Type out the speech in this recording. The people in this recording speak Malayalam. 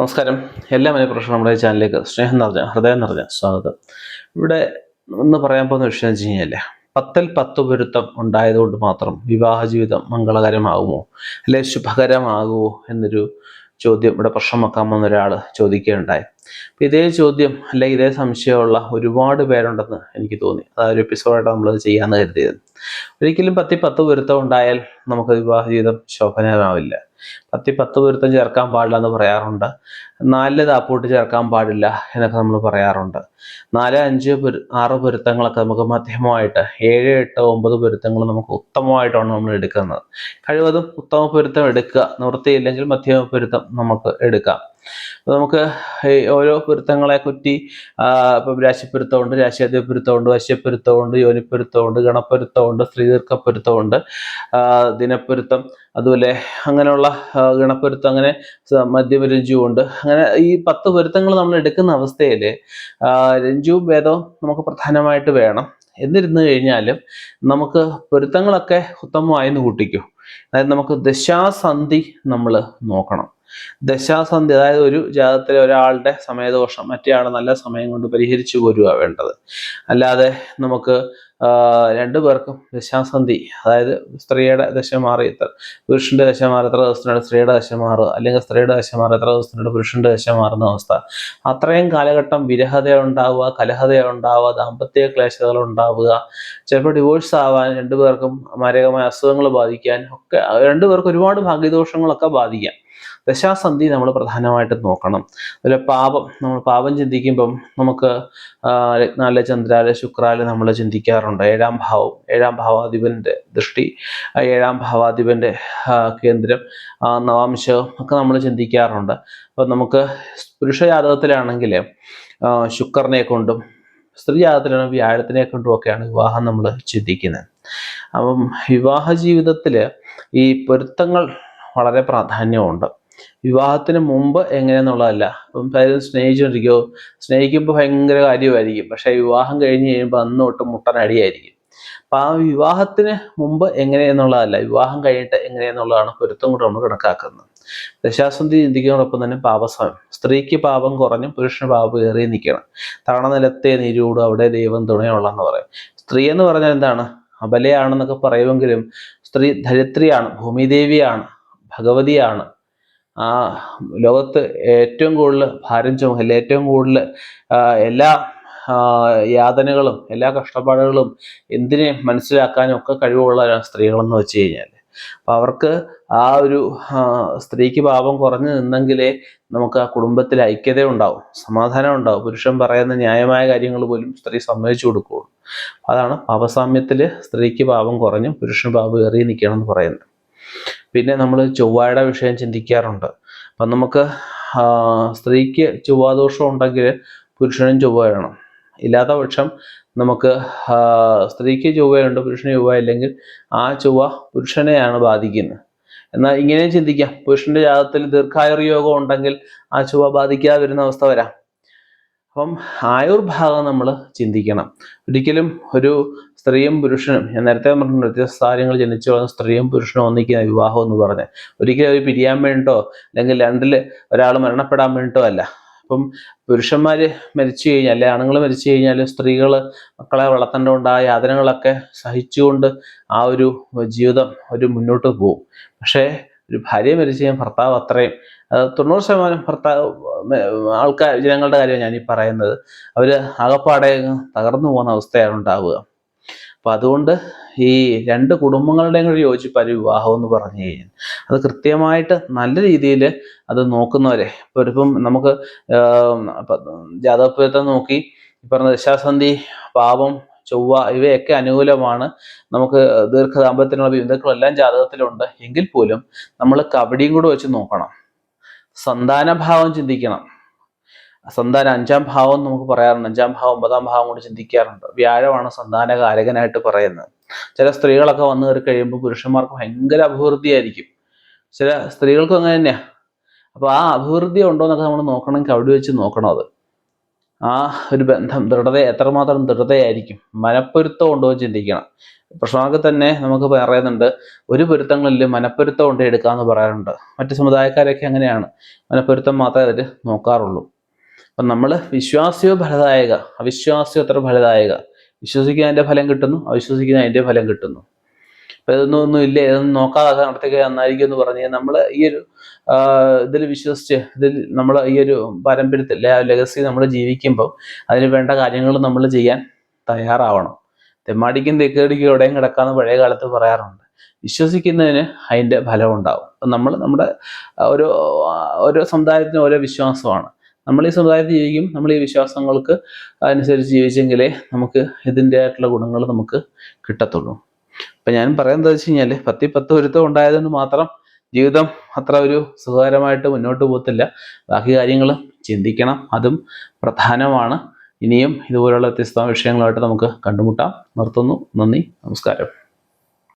നമസ്കാരം. എല്ലാ മനഃപ്രശ്നം നമ്മുടെ ചാനലിലേക്ക് സ്നേഹം നിറഞ്ഞ ഹൃദയം നിറഞ്ഞ സ്വാഗതം. ഇവിടെ ഒന്ന് പറയാൻ പോകുന്ന വിഷയം വെച്ച് കഴിഞ്ഞാൽ പത്തിൽ പത്ത് പൊരുത്തം ഉണ്ടായതുകൊണ്ട് മാത്രം വിവാഹ ജീവിതം മംഗളകരമാകുമോ? അല്ലെ ശുഭകരമാകുമോ എന്നൊരു ചോദ്യം ഇവിടെ പ്രശ്നം വെക്കാൻ ഒരാൾ ചോദിക്കുകയുണ്ടായി. ഇതേ ചോദ്യം അല്ലെങ്കിൽ ഇതേ സംശയമുള്ള ഒരുപാട് പേരുണ്ടെന്ന് എനിക്ക് തോന്നി. ആ ഒരു എപ്പിസോഡായിട്ട് നമ്മളത് ചെയ്യാന്ന് കരുതിയത്. ഒരിക്കലും പത്തി പത്ത് പൊരുത്തം ഉണ്ടായാൽ നമുക്ക് വിവാഹ ജീവിതം ശോഭനമാവില്ല പത്തി പത്ത് പൊരുത്തം ചേർക്കാൻ പാടില്ല എന്ന് പറയാറുണ്ട്. നാലിൽ താപ്പോട്ട് ചേർക്കാൻ പാടില്ല എന്നൊക്കെ നമ്മൾ പറയാറുണ്ട്. നാല് അഞ്ച് ആറ് പൊരുത്തങ്ങളൊക്കെ നമുക്ക് മധ്യമമായിട്ട് ഏഴ് എട്ട് ഒമ്പത് പൊരുത്തങ്ങൾ നമുക്ക് ഉത്തമമായിട്ടാണ് നമ്മൾ എടുക്കുന്നത്. കഴിവതും ഉത്തമ പൊരുത്തം എടുക്കുക നിവൃത്തിയില്ലെങ്കിൽ മധ്യമ പൊരുത്തം നമുക്ക് എടുക്കാം. നമുക്ക് ഓരോ പൊരുത്തങ്ങളെ കുറ്റി ഇപ്പം രാശിപ്പൊരുത്തമുണ്ട് രാശിയാദ്യപ്പൊരുത്തമുണ്ട് വശ്യപ്പൊരുത്തമുണ്ട് യോനിപ്പൊരുത്തമുണ്ട് ഗണപ്പൊരുത്തമുണ്ട് സ്ത്രീദീർഘപ്പൊരുത്തമുണ്ട് ആ, ദിനപ്പൊരുത്തം അതുപോലെ അങ്ങനെയുള്ള ഗണപ്പൊരുത്തം അങ്ങനെ മധ്യമരഞ്ജുവുണ്ട് അങ്ങനെ ഈ പത്ത് പൊരുത്തങ്ങൾ നമ്മൾ എടുക്കുന്ന അവസ്ഥയിൽ രഞ്ജുവും ഭേദവും നമുക്ക് പ്രധാനമായിട്ട് വേണം. എന്നിരുന്നു കഴിഞ്ഞാലും നമുക്ക് പൊരുത്തങ്ങളൊക്കെ ഉത്തമമായെന്ന് കൂട്ടിക്കും. അതായത് നമുക്ക് ദശാസന്ധി നമ്മൾ നോക്കണം. ദശാസന്ധി അതായത് ഒരു ജാതത്തിലെ ഒരാളുടെ സമയദോഷം മറ്റേ ആൾ നല്ല സമയം കൊണ്ട് പരിഹരിച്ചു പോരുക വേണ്ടത്. അല്ലാതെ നമുക്ക് രണ്ടു പേർക്കും ദശാസന്ധി അതായത് സ്ത്രീയുടെ ദശ മാറി എത്ര പുരുഷന്റെ ദശ മാറി എത്ര ദിവസത്തിനാണ് സ്ത്രീയുടെ ദശ മാറുക അല്ലെങ്കിൽ സ്ത്രീയുടെ ദശ മാറി എത്ര ദിവസത്തിനാണ് പുരുഷന്റെ ദശ മാറുന്ന അവസ്ഥ. അത്രയും കാലഘട്ടം വിരഹത ഉണ്ടാവുക കലഹത ഉണ്ടാവുക ദാമ്പത്യ ക്ലേശതകൾ ഉണ്ടാവുക ചിലപ്പോൾ ഡിവോഴ്സ് ആവാൻ രണ്ടുപേർക്കും മാരകമായ അസുഖങ്ങൾ ബാധിക്കാൻ ഒക്കെ രണ്ടുപേർക്കും ഒരുപാട് ഭാഗ്യദോഷങ്ങളൊക്കെ ബാധിക്കാം. ദശാസന്ധി നമ്മൾ പ്രധാനമായിട്ട് നോക്കണം. അതുപോലെ പാപം നമ്മൾ പാപം ചിന്തിക്കുമ്പം നമുക്ക് രത്നാല ചന്ദ്രാല ശുക്രാൽ നമ്മൾ ചിന്തിക്കാറുണ്ട്. ഏഴാം ഭാവം ഏഴാം ഭാവാധിപന്റെ ദൃഷ്ടി ഏഴാം ഭാവാധിപന്റെ കേന്ദ്രം നവാംശം ഒക്കെ നമ്മൾ ചിന്തിക്കാറുണ്ട്. അപ്പം നമുക്ക് പുരുഷ ജാതകത്തിലാണെങ്കിൽ ശുക്രനെ കൊണ്ടും സ്ത്രീ ജാതകത്തിലാണ് വ്യാഴത്തിനെ കൊണ്ടും ഒക്കെയാണ് വിവാഹം നമ്മൾ ചിന്തിക്കുന്നത് അപ്പം വിവാഹ ജീവിതത്തിൽ ഈ പൊരുത്തങ്ങൾ വളരെ പ്രാധാന്യമുണ്ട്. വിവാഹത്തിന് മുമ്പ് എങ്ങനെയെന്നുള്ളതല്ല. ഇപ്പം പലരും സ്നേഹിച്ചുകൊണ്ടിരിക്കുമോ സ്നേഹിക്കുമ്പോൾ ഭയങ്കര കാര്യമായിരിക്കും. പക്ഷേ വിവാഹം കഴിഞ്ഞ് കഴിയുമ്പോൾ അന്ന് തൊട്ട് മുട്ടനടിയായിരിക്കും അപ്പം ആ വിവാഹത്തിന് മുമ്പ് എങ്ങനെയെന്നുള്ളതല്ല. വിവാഹം കഴിഞ്ഞിട്ട് എങ്ങനെയെന്നുള്ളതാണ് പൊരുത്തം കൂടെ നമ്മൾ കണക്കാക്കുന്നത്. ദശാസന്ധി ചിന്തിക്കുന്നതോടൊപ്പം തന്നെ പാപസമയം സ്ത്രീക്ക് പാപം കുറഞ്ഞും പുരുഷന് പാപം ഏറി നിൽക്കണം. തവണനിലത്തെ നീരൂടും അവിടെ ദൈവം തുണയുള്ളെന്ന് പറയും. സ്ത്രീ എന്ന് പറഞ്ഞാൽ എന്താണ്? അബലയാണെന്നൊക്കെ പറയുമെങ്കിലും സ്ത്രീ ധരിത്രിയാണ് ഭൂമിദേവിയാണ് ഭഗവതിയാണ്. ആ ലോകത്ത് ഏറ്റവും കൂടുതൽ ഭാരം ചുമല്ല ഏറ്റവും കൂടുതൽ എല്ലാ യാതനകളും എല്ലാ കഷ്ടപ്പാടുകളും എന്തിനെ മനസ്സിലാക്കാനും ഒക്കെ കഴിവുള്ള സ്ത്രീകളെന്ന് വെച്ച് കഴിഞ്ഞാൽ അപ്പം അവർക്ക് ആ ഒരു സ്ത്രീക്ക് പാപം കുറഞ്ഞു നിന്നെങ്കിലേ നമുക്ക് ആ കുടുംബത്തിൽ ഐക്യത ഉണ്ടാവും സമാധാനം ഉണ്ടാവും. പുരുഷൻ പറയുന്ന ന്യായമായ കാര്യങ്ങൾ പോലും സ്ത്രീ സമ്മതിച്ചു കൊടുക്കുകയുള്ളൂ. അതാണ് പാപസാമ്യത്തിൽ സ്ത്രീക്ക് പാപം കുറഞ്ഞു പുരുഷൻ പാപം ഏറി നിൽക്കണം എന്ന് പറയുന്നത്. പിന്നെ നമ്മൾ ചൊവ്വയുടെ വിഷയം ചിന്തിക്കാറുണ്ട്. അപ്പം നമുക്ക് സ്ത്രീക്ക് ചൊവ്വാദോഷം ഉണ്ടെങ്കിൽ പുരുഷനും ചൊവ്വ വേണം. ഇല്ലാത്ത പക്ഷം നമുക്ക് സ്ത്രീക്ക് ചൊവ്വയുണ്ട് പുരുഷന് ചൊവ്വ ഇല്ലെങ്കിൽ ആ ചൊവ്വ പുരുഷനെയാണ് ബാധിക്കുന്നത്. എന്നാൽ ഇങ്ങനെയും ചിന്തിക്കാം. പുരുഷന്റെ ജാതത്തിൽ ദീർഘായുർ യോഗം ഉണ്ടെങ്കിൽ ആ ചൊവ്വ ബാധിക്കാതെ വരുന്ന അവസ്ഥ വരാം. അപ്പം ആയുർഭാഗം നമ്മൾ ചിന്തിക്കണം. ഒരിക്കലും ഒരു സ്ത്രീയും പുരുഷനും ഞാൻ നേരത്തെ പറഞ്ഞു വ്യത്യസ്ത കാര്യങ്ങൾ ജനിച്ചു വളർന്ന സ്ത്രീയും പുരുഷനും ഒന്നിക്കുന്ന വിവാഹം എന്ന് പറഞ്ഞ്. ഒരിക്കലും അവർ പിരിയാൻ വേണ്ടിട്ടോ അല്ലെങ്കിൽ രണ്ടിൽ ഒരാൾ മരണപ്പെടാൻ വേണ്ടിട്ടോ അല്ല. അപ്പം പുരുഷന്മാര് മരിച്ചു കഴിഞ്ഞാൽ അല്ലെ ആണുങ്ങൾ മരിച്ചു കഴിഞ്ഞാൽ സ്ത്രീകൾ മക്കളെ വളർത്തേണ്ട ആ യാതനകളൊക്കെ സഹിച്ചുകൊണ്ട് ആ ഒരു ജീവിതം ഒരു മുന്നോട്ട് പോകും. പക്ഷേ ഒരു ഭാര്യ മരിച്ചു കഴിഞ്ഞാൽ ഭർത്താവ് അത്രയും തൊണ്ണൂറ് ശതമാനം ഭർത്താവ് ആൾക്കാർ ജനങ്ങളുടെ കാര്യമാണ് ഞാൻ പറയുന്നത്. അവർ അകപ്പാടെ തകർന്നു പോകുന്ന അവസ്ഥയാണ് ഉണ്ടാവുക. അപ്പം അതുകൊണ്ട് ഈ രണ്ട് കുടുംബങ്ങളുടെയും കൂടി യോജിപ്പാണ് വിവാഹം എന്ന് പറഞ്ഞു കഴിഞ്ഞാൽ അത് കൃത്യമായിട്ട് നല്ല രീതിയിൽ അത് നോക്കുന്നവരെ. ഇപ്പോൾ ഇപ്പം നമുക്ക് ജാതകപ്പുരത്തെ നോക്കി ഈ പറഞ്ഞ ദശാസന്ധി പാപം ചൊവ്വ ഇവയൊക്കെ അനുകൂലമാണ്. നമുക്ക് ദീർഘദാമ്പത്യത്തിനുള്ള ബിന്ദുക്കളും ബിന്ദുക്കളെല്ലാം ജാതകത്തിലുണ്ട്. എങ്കിൽ പോലും നമ്മൾ കബഡിയും കൂടെ വെച്ച് നോക്കണം. സന്താന ഭാവം ചിന്തിക്കണം. സന്താന അഞ്ചാം ഭാവം നമുക്ക് പറയാറുണ്ട്. അഞ്ചാം ഭാവം ഒമ്പതാം ഭാവം കൂടി ചിന്തിക്കാറുണ്ട്. വ്യാഴമാണ് സന്താന കാരകനായിട്ട് പറയുന്നത്. ചില സ്ത്രീകളൊക്കെ വന്നു കയറി കഴിയുമ്പോൾ പുരുഷന്മാർക്ക് ഭയങ്കര അഭിവൃദ്ധിയായിരിക്കും. ചില സ്ത്രീകൾക്കും അങ്ങനെ തന്നെയാ. അപ്പൊ ആ അഭിവൃദ്ധി ഉണ്ടോ എന്നൊക്കെ നമ്മൾ നോക്കണമെങ്കിൽ അവിടെ വെച്ച് നോക്കണം അത്. ആ ഒരു ബന്ധം ദൃഢത എത്രമാത്രം ദൃഢതയായിരിക്കും? മനപ്പൊരുത്തം ഉണ്ടോ എന്ന് ചിന്തിക്കണം. പ്രശ്നമൊക്കെ തന്നെ നമുക്ക് പറയുന്നുണ്ട് ഒരു പൊരുത്തങ്ങളിൽ മനപ്പൊരുത്തം ഉണ്ട് എടുക്കാമെന്ന് പറയാറുണ്ട്. മറ്റു സമുദായക്കാരൊക്കെ അങ്ങനെയാണ്. മനപ്പൊരുത്തം മാത്രമേ അവർ നോക്കാറുള്ളൂ. അപ്പം നമ്മൾ വിശ്വാസിയോ ഫലദായക? അവിശ്വാസിയോ അത്ര ഫലദായക? വിശ്വസിക്കുന്ന അതിന്റെ ഫലം കിട്ടുന്നു അവിശ്വസിക്കുന്ന അതിന്റെ ഫലം കിട്ടുന്നു. അപ്പം ഇതൊന്നും ഒന്നും ഇല്ല? ഇതൊന്നും നോക്കാതെ നടത്തുക നന്നായിരിക്കും എന്ന് പറഞ്ഞ് നമ്മൾ ഈ ഒരു ഇതിൽ വിശ്വസിച്ച് ഇതിൽ നമ്മൾ ഈ ഒരു പാരമ്പര്യത്തിൽ ലെഗസി നമ്മൾ ജീവിക്കുമ്പോൾ അതിന് വേണ്ട കാര്യങ്ങൾ നമ്മൾ ചെയ്യാൻ തയ്യാറാവണം. തെമ്മാടിക്കും തെക്കേടിക്കും എവിടെയും കിടക്കാന്ന് പഴയ കാലത്ത് പറയാറുണ്ട്. വിശ്വസിക്കുന്നതിന് അതിന്റെ ഫലം ഉണ്ടാവും. നമ്മൾ നമ്മുടെ ഓരോ ഓരോ സമുദായത്തിനും ഓരോ വിശ്വാസമാണ്. നമ്മൾ ഈ സമുദായത്തിൽ ജീവിക്കും നമ്മൾ ഈ വിശ്വാസങ്ങൾക്ക് അനുസരിച്ച് ജീവിച്ചെങ്കിലേ നമുക്ക് ഇതിന്റെ ആയിട്ടുള്ള ഗുണങ്ങൾ നമുക്ക് കിട്ടത്തുള്ളൂ. അപ്പം ഞാൻ പറയാൻ എന്താ വെച്ച് കഴിഞ്ഞാൽ പത്തി പത്ത് ഒരുത്തം ഉണ്ടായതുകൊണ്ട് മാത്രം ജീവിതം അത്ര ഒരു സുഖകരമായിട്ട് മുന്നോട്ട് പോകത്തില്ല. ബാക്കി കാര്യങ്ങൾ ചിന്തിക്കണം. അതും പ്രധാനമാണ്. ഇനിയും ഇതുപോലുള്ള വ്യത്യസ്ത വിഷയങ്ങളായിട്ട് നമുക്ക് കണ്ടുമുട്ടാം. നിർത്തുന്നു. നന്ദി. നമസ്കാരം.